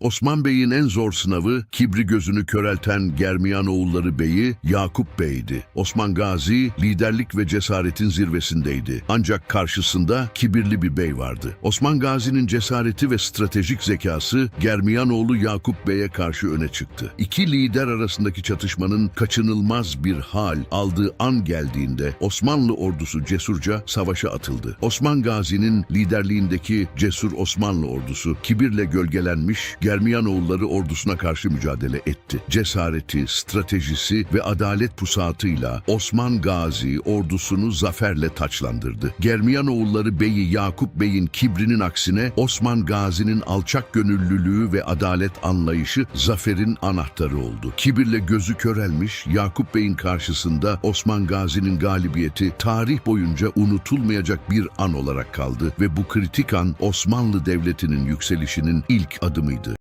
Osman Bey'in en zor sınavı kibri gözünü körelten Germiyanoğulları Bey'i Yakup Bey'di. Osman Gazi liderlik ve cesaretin zirvesindeydi. Ancak karşısında kibirli bir bey vardı. Osman Gazi'nin cesareti ve stratejik zekası Germiyanoğlu Yakup Bey'e karşı öne çıktı. İki lider arasındaki çatışmanın kaçınılmaz bir hal aldığı an geldiğinde Osmanlı ordusu cesurca savaşa atıldı. Osman Gazi'nin liderliğindeki cesur Osmanlı ordusu kibirle gölgelenmiş Germiyanoğulları ordusuna karşı mücadele etti. Cesareti, stratejisi ve adalet pusatıyla Osman Gazi ordusunu zaferle taçlandırdı. Germiyanoğulları Bey'i Yakup Bey'in kibrinin aksine Osman Gazi'nin alçak gönüllülüğü ve adalet anlayışı zaferin anahtarı oldu. Kibirle gözü körelmiş Yakup Bey'in karşısında Osman Gazi'nin galibiyeti tarih boyunca unutulmayacak bir an olarak kaldı ve bu kritik an Osmanlı Devleti'nin yükselişinin ilk adımıydı.